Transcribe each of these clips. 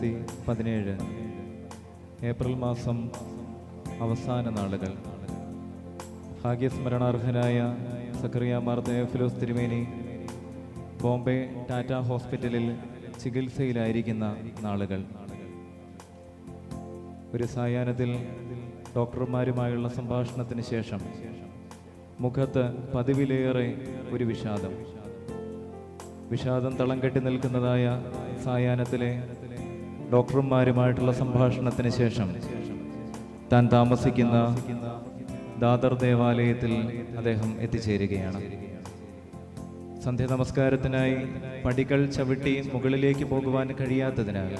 രണ്ടായിരത്തി പതിനേഴ് ഏപ്രിൽ മാസം അവസാന നാളുകൾ. ഭാഗ്യസ്മരണാർഹനായ സക്കറിയ മാർ ഫിലോസ് തിരുമേനി ബോംബെ ടാറ്റ ഹോസ്പിറ്റലിൽ ചികിത്സയിലായിരിക്കുന്ന നാളുകൾ. ഒരു സായാഹ്നത്തിൽ ഡോക്ടർമാരുമായുള്ള സംഭാഷണത്തിന് ശേഷം മുഖത്ത് പതിവിലേറെ ഒരു വിഷാദം. വിഷാദം തളം കെട്ടി നിൽക്കുന്നതായ സായാഹ്നത്തിലെ ഡോക്ടർമാരുമായിട്ടുള്ള സംഭാഷണത്തിന് ശേഷം താൻ താമസിക്കുന്ന ദാദർ ദേവാലയത്തിൽ അദ്ദേഹം എത്തിച്ചേരുകയാണ്. സന്ധ്യ നമസ്കാരത്തിനായി പടികൾ ചവിട്ടി മുകളിലേക്ക് പോകുവാൻ കഴിയാത്തതിനാൽ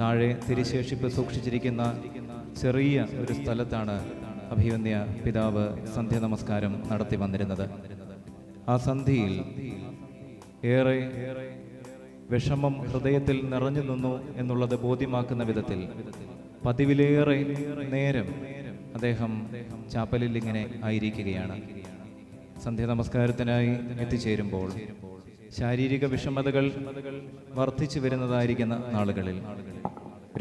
താഴെ തിരിശേഷിപ്പ് സൂക്ഷിച്ചിരിക്കുന്ന ചെറിയ ഒരു സ്ഥലത്താണ് അഭിവന്യ പിതാവ് സന്ധ്യ നമസ്കാരം നടത്തി വന്നിരുന്നത്. ആ സന്ധിയിൽ ഏറെ വിഷമം ഹൃദയത്തിൽ നിറഞ്ഞു നിന്നു എന്നുള്ളത് ബോധ്യമാക്കുന്ന വിധത്തിൽ പതിവിലേറെ നേരം അദ്ദേഹം ചാപ്പലിൽ ഇങ്ങനെ ആയിരിക്കുകയാണ്. സന്ധ്യ നമസ്കാരത്തിനായി എത്തിച്ചേരുമ്പോൾ ശാരീരിക വിഷമതകൾ വർദ്ധിച്ചു വരുന്നതായിരിക്കുന്ന നാളുകളിൽ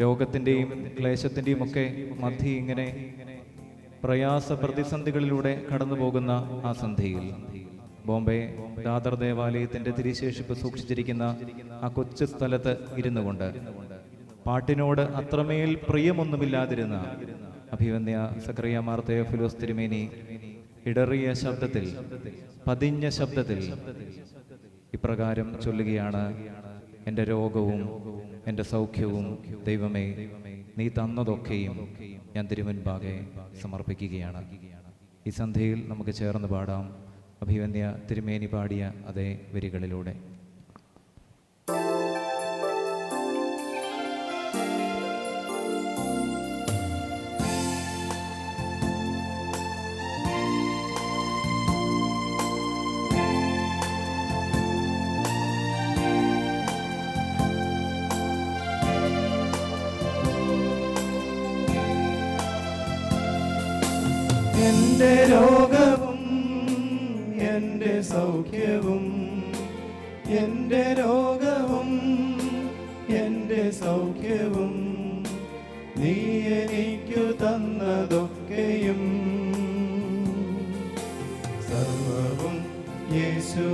രോഗത്തിന്റെയും ക്ലേശത്തിന്റെയും ഒക്കെ മധ്യ ഇങ്ങനെ പ്രയാസ പ്രതിസന്ധികളിലൂടെ കടന്നു പോകുന്ന ആ സന്ധ്യയിൽ ബോംബെ ദാദർ ദേവാലയത്തിന്റെ തിരിശേഷിപ്പ് സൂക്ഷിച്ചിരിക്കുന്ന ആ കൊച്ചു സ്ഥലത്ത് ഇരുന്നു കൊണ്ട് പാട്ടിനോട് അത്രമേൽ പ്രിയമൊന്നുമില്ലാതിരുന്ന അഭിവന്യ സക്രിയ മാർത്തയ ഫിലോസ് തിരുമേനി ഇടറിയ ശബ്ദത്തിൽ പതിഞ്ഞ ശബ്ദത്തിൽ ഇപ്രകാരം ചൊല്ലുകയാണ് എന്റെ രോഗവും എന്റെ സൗഖ്യവും ദൈവമേ നീ തന്നതൊക്കെയും ഞാൻ തിരുമുൻപാകെ സമർപ്പിക്കുകയാണ്. ഈ സന്ധ്യയിൽ നമുക്ക് ചേർന്ന് പാടാം. അഭിവന്യ തിരുമേനി പാടിയ അതേ വരികളിലൂടെ. എന്റെ രോഗവും എന്റെ രോഗവും എന്റെ സൗഖ്യവും നീ എനിക്കു തന്നതൊക്കെയും. സർവവും യേശുനാഥനായി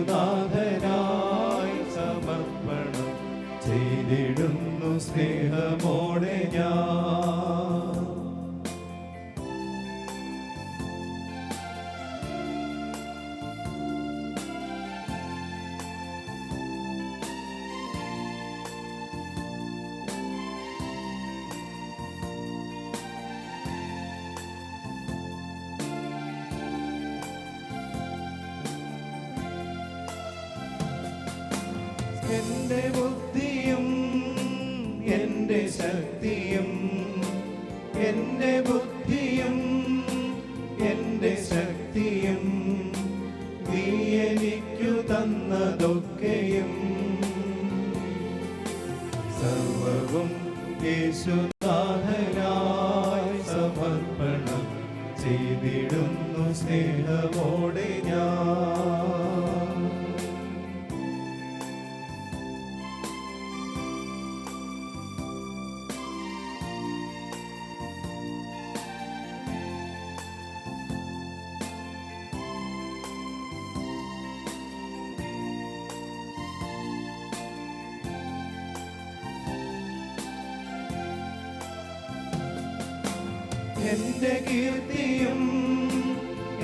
സമർപ്പണം ചെയ്തിടുന്നു സ്നേഹമോടെ ഞാൻ. എന്റെ ബുദ്ധിയും എന്റെ ശക്തിയും എന്റെ ബുദ്ധിയും എന്റെ ശക്തിയും നീ എനിക്കു തന്നതൊക്കെയും. സർവവും യേശുദാഹനായി സമർപ്പണം ചെയ്തിടുന്നു സ്നേഹമോടെ ഞാൻ എന്റെ കീർത്തിയും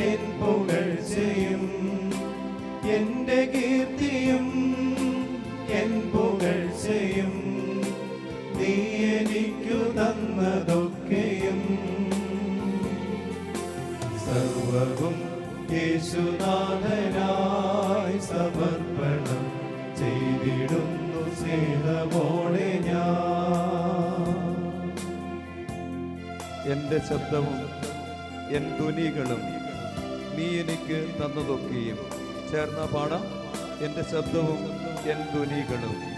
എൻ പുകഴ്ചയും എന്റെ കീർത്തിയും എൻ പുകഴ്ചയും നീ എനിക്കു തന്നതൊക്കെയും. സർവവും യേശുനാഥനായി സമർപ്പണം ചെയ്തിടുന്നു സ്നേഹമോടെ ഞാൻ. എന്റെ ശബ്ദവും എൻ ധ്വനികളും നീ എനിക്ക് തന്നതൊക്കെയും ചേർന്ന പാടാം. എന്റെ ശബ്ദവും എൻ ധ്വനികളും.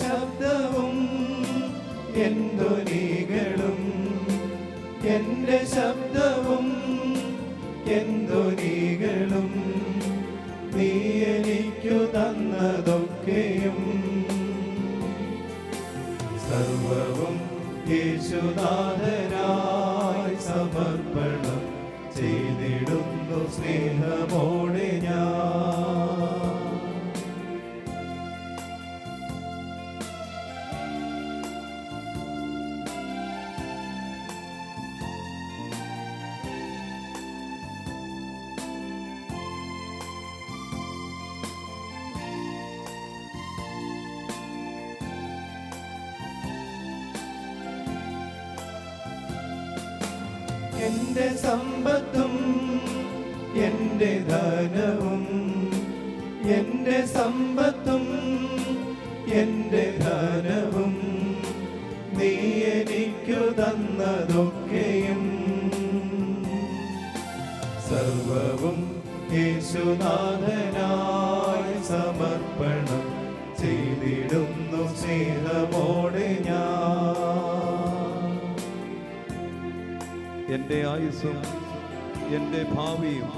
ശബ്ദവും എന്തൊനികളും എന്റെ ശബ്ദവും എന്തൊനികളും നീ എനിക്കു തന്നതൊക്കെയും. സർവവും യേശുനാഥനായി സമർപ്പണം ചെയ്തിടുന്നു സ്നേഹമോടെ ഞാൻ. എന്റെ സമ്പത്തും എന്റെ ധനവും എന്റെ സമ്പത്തും എന്റെ ധനവും നീ എനിക്കു തന്നതൊക്കെയും. സർവവും യേശുനാഥനായി സമർപ്പണം ചെയ്തിടുന്നു സ്നേഹമോടെ ഞാൻ. എന്റെ ആയുസ്സും എന്റെ ഭാവിയും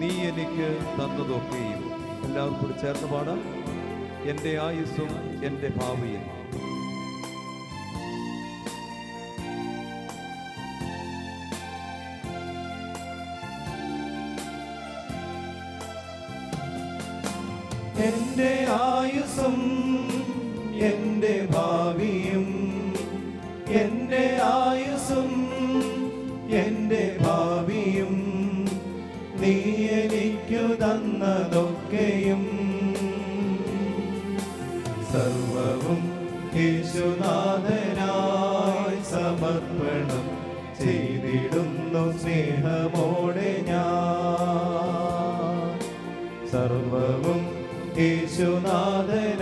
നീ എനിക്ക് തന്നതൊക്കെയും എല്ലാവർക്കും കൂടി ചേർന്ന് പാടാം. എന്റെ ആയുസ്സും എന്റെ ഭാവിയും. എന്റെ ആയുസും എന്റെ ഭാവിയും എന്റെ ആയുസ്സും തന്നതൊക്കെയും സർവവും യേശുനാഥനായി സമർപ്പണം ചെയ്തിടുന്നു സ്നേഹമോടെ ഞാൻ. സർവവും യേശുനാഥനായി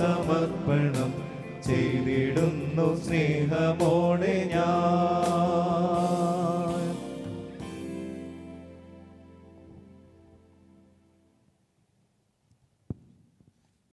സമർപ്പണം ചെയ്തിടുന്നു സ്നേഹമോടെ ഞാൻ.